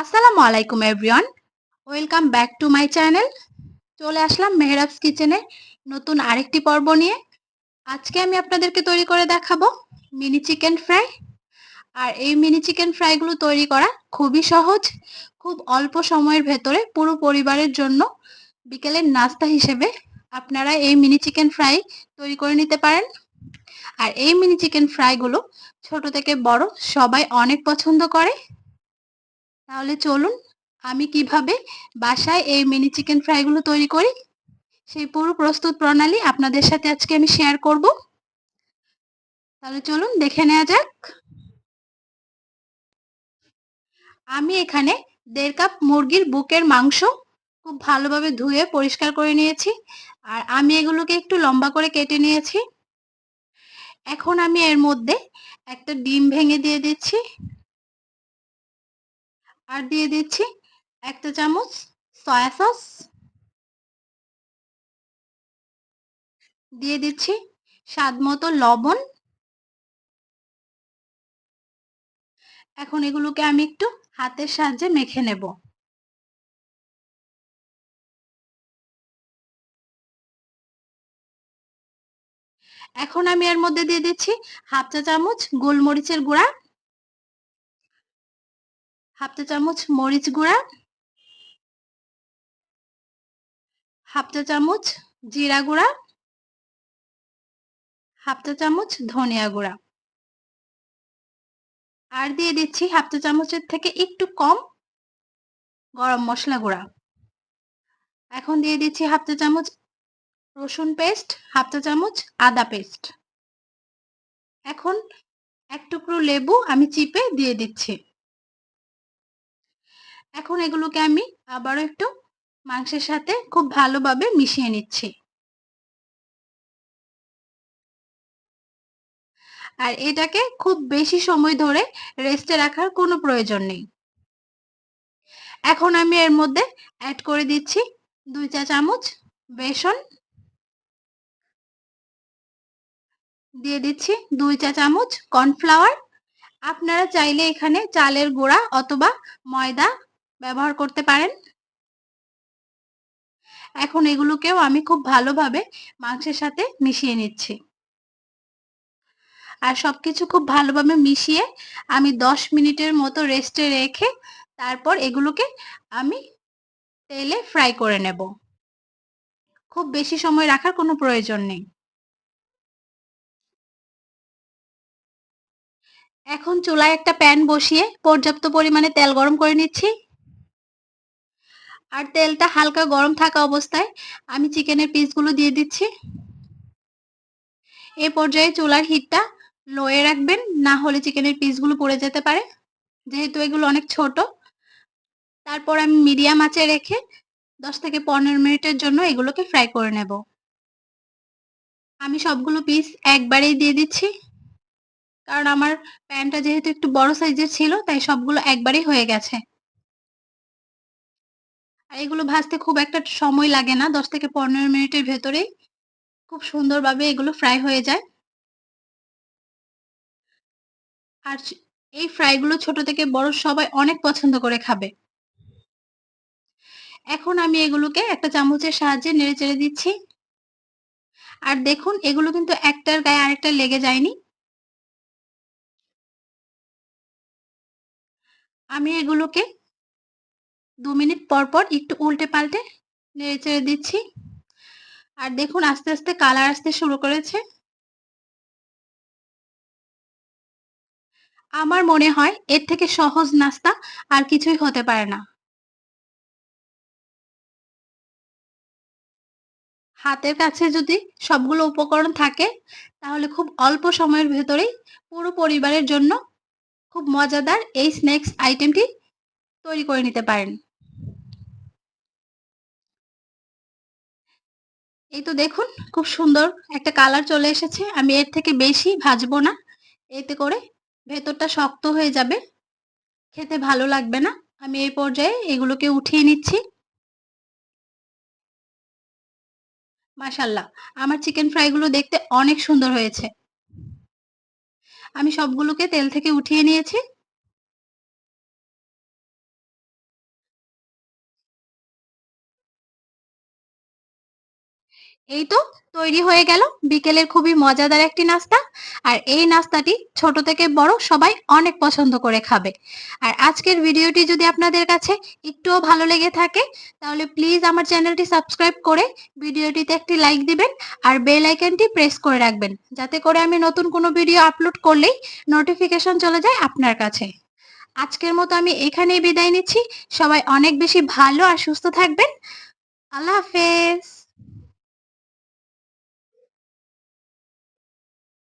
আসসালামু আলাইকুম everyone welcome back to my channel চলে আসলাম মেহরাবস কিচেনে নতুন আরেকটি পর্ব নিয়ে। আজকে আমি আপনাদেরকে তৈরি করে দেখাবো মিনি চিকেন ফ্রাই। আর এই মিনি চিকেন ফ্রাইগুলো তৈরি করা খুবই সহজ, খুব অল্প সময়ের ভেতরে পুরো পরিবারের জন্য বিকেলের নাস্তা হিসেবে আপনারা এই মিনি চিকেন ফ্রাই তৈরি করে নিতে পারেন। আর এই মিনি চিকেন ফ্রাইগুলো ছোট থেকে বড় সবাই অনেক পছন্দ করে। তাহলে চলুন আমি কীভাবে বাসায় এই মিনি চিকেন ফ্রাইগুলো তৈরি করি? সেই পুরো প্রস্তুত প্রণালী আপনাদের সাথে আজকে আমি শেয়ার করব। তাহলে চলুন দেখে নেওয়া যাক। আমি এখানে দেড় কাপ মুরগির বুকের মাংস খুব ভালোভাবে ধুয়ে পরিষ্কার করে নিয়েছি আর আমি এগুলোকে একটু লম্বা করে কেটে নিয়েছি। এখন আমি এর মধ্যে একটা ডিম ভেঙে দিয়ে দিচ্ছি। আর দিয়ে দিচ্ছি একটা চামচ সয়া সস দিয়ে দিচ্ছি স্বাদ মতো লবণ। এখন এগুলোকে আমি একটু হাতের সাহায্যে মেখে নেব। এখন আমি এর মধ্যে দিয়ে দিচ্ছি হাফ চা চামচ গোলমরিচের গুঁড়া। হাফ চা চামচ মরিচ গুঁড়া, হাফ চা চামচ জিরা গুঁড়া, হাফ চা চামচ ধনিয়া গুঁড়া। আর দিয়ে দিচ্ছি হাফ চা চামচের থেকে একটু কম গরম মশলা গুঁড়া। এখন দিয়ে দিচ্ছি হাফ চা চামচ রসুন পেস্ট, হাফ চা চামচ আদা পেস্ট। এখন এক টুকরো লেবু আমি চিপে দিয়ে দিচ্ছি। এখন এগুলোকে আমি আবারও একটু মাংসের সাথে খুব ভালোভাবে মিশিয়ে নিচ্ছি। আর এটাকে খুব বেশি সময় ধরে রেস্টে রাখার কোনো প্রয়োজন নেই। এখন আমি এর মধ্যে অ্যাড করে দিচ্ছি দুই চা চামচ বেসন। দিয়ে দিচ্ছি দুই চা চামচ কর্নফ্লাওয়ার। আপনারা চাইলে এখানে চালের গুঁড়া অথবা ময়দা ব্যবহার করতে পারেন? এখন এগুলোকেও আমি খুব ভালোভাবে মাংসের সাথে মিশিয়ে নিচ্ছি। আর সবকিছু খুব ভালোভাবে মিশিয়ে আমি দশ মিনিটের মতো রেস্টে রেখে তারপর এগুলোকে আমি তেলে ফ্রাই করে নেব। খুব বেশি সময় রাখার কোনো প্রয়োজন নেই। এখন চুলায় একটা প্যান বসিয়ে পর্যাপ্ত পরিমাণে তেল গরম করে নিচ্ছি। আর তেলটা হালকা গরম থাকা অবস্থায় আমি চিকেনের পিসগুলো দিয়ে দিচ্ছি। এ পর্যায়ে চুলার হিটটা লোয়ে রাখবেন, না হলে চিকেনের পিসগুলো পড়ে যেতে পারে, যেহেতু এগুলো অনেক ছোট। তারপর আমি মিডিয়াম আঁচে রেখে দশ থেকে পনেরো মিনিটের জন্য এগুলোকে ফ্রাই করে নেব। আমি সবগুলো পিস একবারেই দিয়ে দিচ্ছি, কারণ আমার প্যানটা যেহেতু একটু বড় সাইজের ছিল, তাই সবগুলো একবারেই হয়ে গেছে। আর এগুলো ভাজতে খুব একটা সময় লাগে না, দশ থেকে পনেরো মিনিটের ভেতরেই। খুব সুন্দরভাবে এগুলো ফ্রাই হয়ে যায়। আর এই ফ্রাইগুলো ছোট থেকে বড় সবাই অনেক পছন্দ করে খাবে। এখন আমি এগুলোকে একটা চামচের সাহায্যে নেড়ে চেড়ে দিচ্ছি। আর দেখুন, এগুলো কিন্তু একটার গায়ে আরেকটা লেগে যায়নি। আমি এগুলোকে দু মিনিট পর পর একটু উল্টে পাল্টে নেড়ে চেড়ে দিচ্ছি। আর দেখুন, আস্তে আস্তে কালার আসতে শুরু করেছে। আমার মনে হয় এর থেকে সহজ নাস্তা আর কিছুই হতে পারে না। হাতের কাছে যদি সবগুলো উপকরণ থাকে, তাহলে খুব অল্প সময়ের ভেতরেই পুরো পরিবারের জন্য খুব মজাদার এই স্ন্যাক্স আইটেমটি তৈরি করে নিতে পারেন। এই তো দেখুন, খুব সুন্দর একটা কালার চলে এসেছে। আমি এর থেকে বেশি ভাজবো না। এতে করে ভেতরটা শক্ত হয়ে যাবে। খেতে ভালো লাগবে না। আমি এই পর্যায়ে এগুলোকে উঠিয়ে নিচ্ছি। মাশাল্লাহ আমার চিকেন ফ্রাইগুলো দেখতে অনেক সুন্দর হয়েছে। আমি সবগুলোকে তেল থেকে উঠিয়ে নিয়েছি। এই তো তৈরি হয়ে গেল বিকেলের খুবই মজাদার একটি নাস্তা। আর এই নাস্তাটি ছোট থেকে বড় সবাই অনেক পছন্দ করে খাবে। আর আজকের ভিডিওটি যদি আপনাদের কাছে একটুও ভালো লেগে থাকে, তাহলে প্লিজ আমার চ্যানেলটি সাবস্ক্রাইব করে ভিডিওটিতে একটি লাইক দিবেন আর বেল আইকনটি প্রেস করে রাখবেন। যাতে করে আমি নতুন কোনো ভিডিও আপলোড করলেই নোটিফিকেশন চলে যায় আপনার কাছে। আজকের মতো আমি এখানেই বিদায় নিচ্ছি। সবাই অনেক বেশি ভালো আর সুস্থ থাকবেন। আল্লাহ হাফেজ।